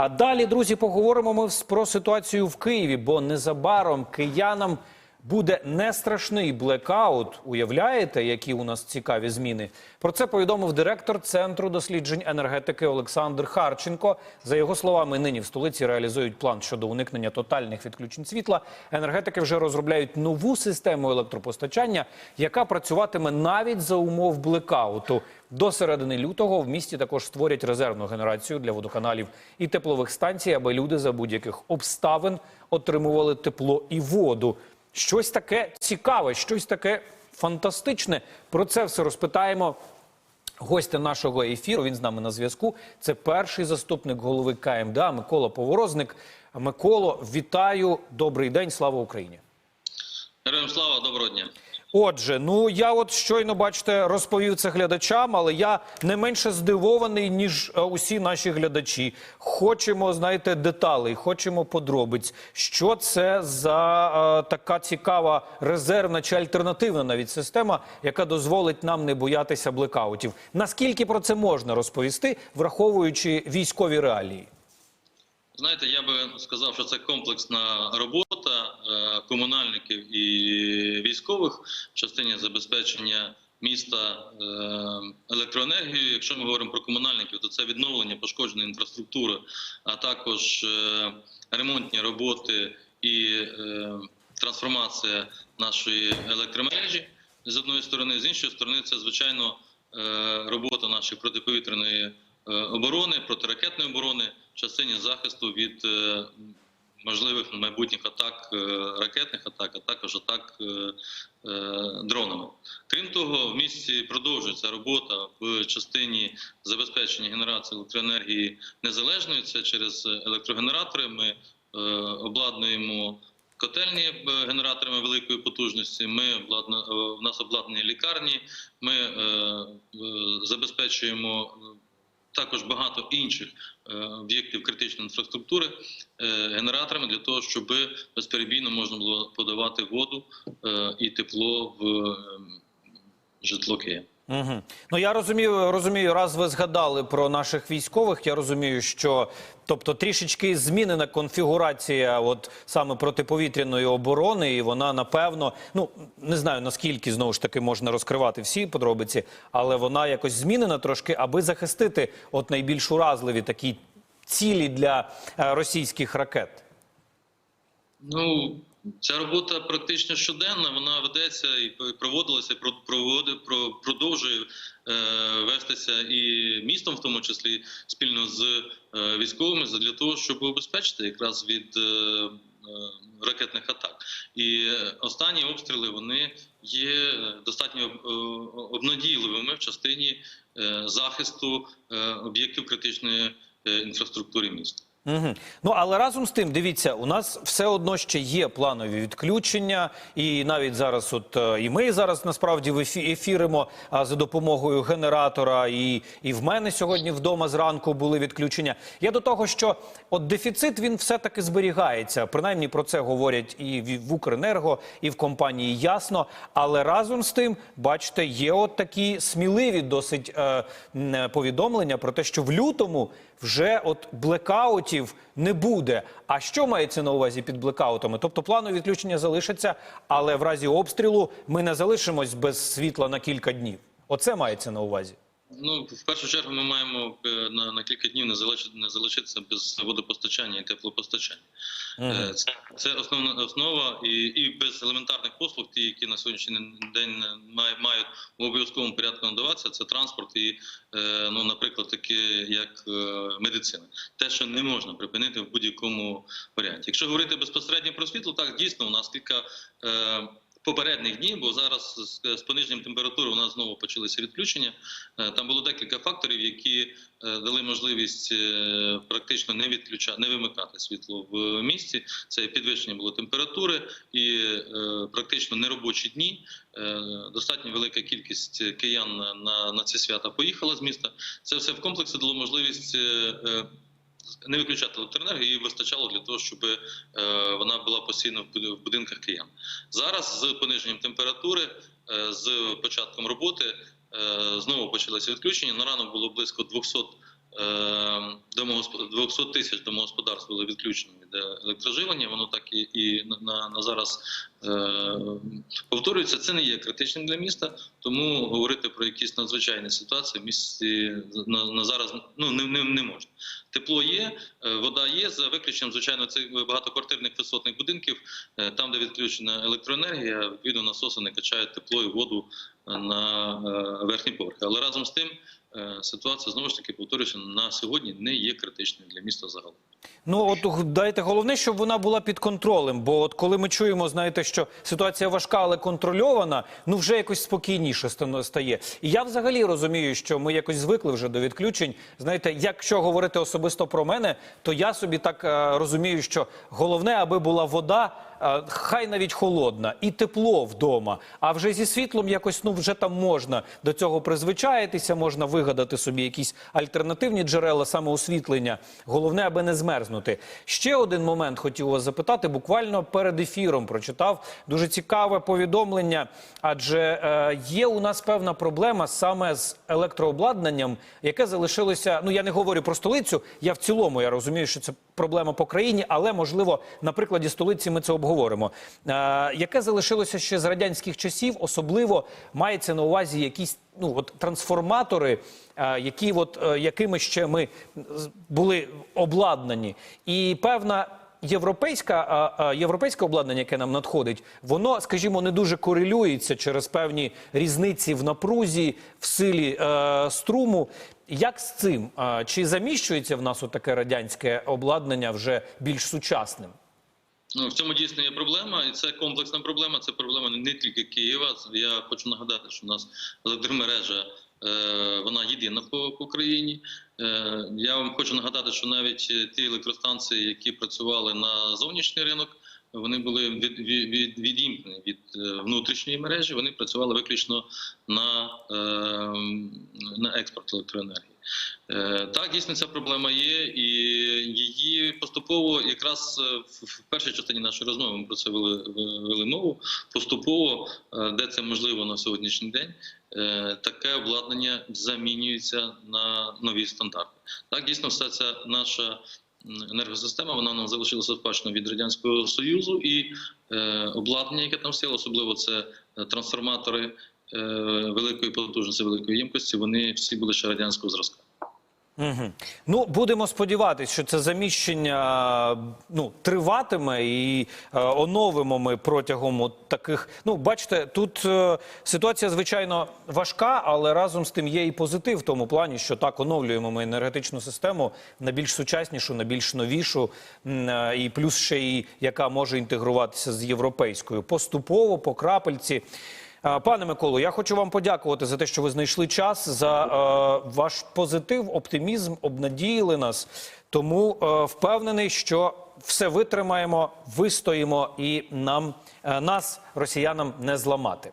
А далі, друзі, поговоримо ми про ситуацію в Києві, бо незабаром киянам буде не страшний блекаут. Уявляєте, які у нас цікаві зміни? Про це повідомив директор центру досліджень енергетики Олександр Харченко. За його словами, нині в столиці реалізують план щодо уникнення тотальних відключень світла. Енергетики вже розробляють нову систему електропостачання, яка працюватиме навіть за умов блекауту. До середини лютого в місті також створять резервну генерацію для водоканалів і теплових станцій, аби люди за будь-яких обставин отримували тепло і воду. Щось таке цікаве, щось таке фантастичне. Про це все розпитаємо. Гостя нашого ефіру, він з нами на зв'язку. Це перший заступник голови КМДА Микола Поворозник. Миколо, вітаю, добрий день, слава Україні. Героям слава, доброго дня. Отже, ну я от щойно бачите, розповів це глядачам, але я не менше здивований, ніж е, усі наші глядачі. Хочемо, знаєте, деталей, хочемо подробиць. Що це за е, така цікава резервна чи альтернативна навіть система, яка дозволить нам не боятися блекаутів? Наскільки про це можна розповісти, враховуючи військові реалії? Знаєте, я би сказав, що це комплексна робота е, комунальників і військових в частині забезпечення міста е, електроенергією. Якщо ми говоримо про комунальників, то це відновлення пошкодженої інфраструктури, а також е, ремонтні роботи і трансформація нашої електромережі з одної сторони, з іншої сторони, це звичайно робота нашої протиповітряної оборони, протиракетної оборони в частині захисту від можливих майбутніх атак, е, ракетних атак, а також атак е, е, дронами. Крім того, в місті продовжується робота в частині забезпечення генерації електроенергії незалежної. Це через електрогенератори. Ми обладнуємо. Котельні генераторами великої потужності. Ми обладна... в нас обладнані лікарні. Ми е, забезпечуємо також багато інших е, об'єктів критичної інфраструктури е, генераторами для того, щоб безперебійно можна було подавати воду е, і тепло в житло Києва. Угу. Ну я розумію, розумію, раз ви згадали про наших військових. Я розумію, що тобто трішечки змінена конфігурація, от саме протиповітряної оборони, і вона напевно, ну не знаю наскільки знову ж таки можна розкривати всі подробиці, але вона якось змінена трошки, аби захистити от найбільш уразливі такі цілі для е, російських ракет. Ну, ця робота практично щоденна, вона ведеться і проводилася, і про- проводи- про- продовжує е, вестися і містом, в тому числі спільно з е, військовими, для того, щоб убезпечити якраз від е, ракетних атак. І останні обстріли вони є достатньо обнадійливими в частині захисту об'єктів критичної інфраструктури міста. Угу. Ну але разом з тим, дивіться, у нас все одно ще є планові відключення, і навіть зараз, от е, і ми зараз насправді в ефі- ефіримо а, за допомогою генератора, і, і в мене сьогодні вдома зранку були відключення. Я до того, що от дефіцит він все таки зберігається. Принаймні про це говорять і в, Укренерго, і в компанії ясно. Але разом з тим, бачите, є от такі сміливі досить е, повідомлення про те, що в лютому вже от блекаутів не буде. А що мається на увазі під блекаутами? Тобто планові відключення залишаться, але в разі обстрілу ми не залишимось без світла на кілька днів. Оце мається на увазі. Ну, в першу чергу, ми маємо е, на, на кілька днів не залишити не залишитися без водопостачання і теплопостачання. Е, Це, це основна основа, і, і без елементарних послуг, ті, які на сьогоднішній день має, мають в обов'язковому порядку надаватися, це транспорт і, е, ну, наприклад, таке як медицина. Те, що не можна припинити в будь-якому варіанті. Якщо говорити безпосередньо про світло, так дійсно у нас кілька. Е, Попередніх днів, бо зараз з, пониженням температури у нас знову почалися відключення. Е, Там було декілька факторів, які е, дали можливість е, практично не відключати, не вимикати світло в місті. Це підвищення було температури і практично неробочі дні. Достатньо велика кількість киян на, на ці свята поїхала з міста. Це все в комплексі дало можливість. Не виключати електроенергію, її вистачало для того, щоб е, вона була постійно в буд- будинках киян. Зараз з пониженням температури, е, з початком роботи е, знову почалися відключення. На ранок було близько 200 домогосп- 200 тисяч домогосподарств були відключені від е, електроживлення. Воно так і, і на, на, зараз е, повторюється. Це не є критичним для міста, тому говорити про якісь надзвичайні ситуації в місті на, на зараз ну не, не, не можна. Тепло є, е, вода є за виключенням, звичайно, цих багатоквартирних висотних будинків, е, там, де відключена електроенергія, відповідно насоси не качають тепло і воду на е, верхні поверхи. Але разом з тим ситуація знову ж таки повторюся на сьогодні не є критичною для міста загалом. Ну от дайте головне, щоб вона була під контролем. Бо от коли ми чуємо, знаєте, що ситуація важка, але контрольована, ну вже якось спокійніше стає. І я взагалі розумію, що ми якось звикли вже до відключень. Знаєте, якщо говорити особисто про мене, то я собі так е, розумію, що головне, аби була вода. Хай навіть холодна і тепло вдома. А вже зі світлом якось ну вже там можна до цього призвичаїтися, можна вигадати собі якісь альтернативні джерела самоосвітлення. Головне, аби не змерзнути. Ще один момент хотів вас запитати. Буквально перед ефіром прочитав дуже цікаве повідомлення. Адже е, є у нас певна проблема саме з електрообладнанням, яке залишилося. Ну я не говорю про столицю. Я в цілому я розумію, що це проблема по країні, але можливо на прикладі столиці ми це обговоримо. Е, яке залишилося ще з радянських часів, особливо мається на увазі якісь ну от трансформатори, які от е, якими ще ми були обладнані, і певна. Європейська європейське обладнання, яке нам надходить, воно, скажімо, не дуже корелюється через певні різниці в напрузі, в силі е, струму. Як з цим? Чи заміщується в нас таке радянське обладнання вже більш сучасним? Ну, в цьому дійсно є проблема, і це комплексна проблема. Це проблема не тільки Києва. Я хочу нагадати, що у нас електромережа е, вона єдина по, по країні. Е, я вам хочу нагадати, що навіть ті електростанції, які працювали на зовнішній ринок, вони були від, від, від, відімкнені від е, внутрішньої мережі. Вони працювали виключно на, на експорт електроенергії. Е, Так, дійсно, ця проблема є, і її поступово, якраз е, в- першій частині нашої розмови ми про це вели, вели мову. Поступово, е, де це можливо на сьогоднішній день, таке обладнання замінюється на нові стандарти. Так, дійсно, все це наша енергосистема, вона нам залишилася спадщина від радянського союзу, і обладнання, яке там стояло, особливо це трансформатори великої потужності, великої ємкості, вони всі були ще радянського зразка. Угу. Ну, будемо сподіватися, що це заміщення ну, триватиме і е, оновимо ми протягом от таких. Ну, бачите, тут е, ситуація звичайно важка, але разом з тим є і позитив в тому плані, що так оновлюємо ми енергетичну систему на більш сучаснішу, на більш новішу, е, і плюс ще і яка може інтегруватися з європейською поступово по крапельці. Е, Пане Миколу, я хочу вам подякувати за те, що ви знайшли час за е, ваш позитив, оптимізм, обнадіїли нас. Тому е, впевнений, що все витримаємо, вистоїмо і нам е, нас, росіянам, не зламати.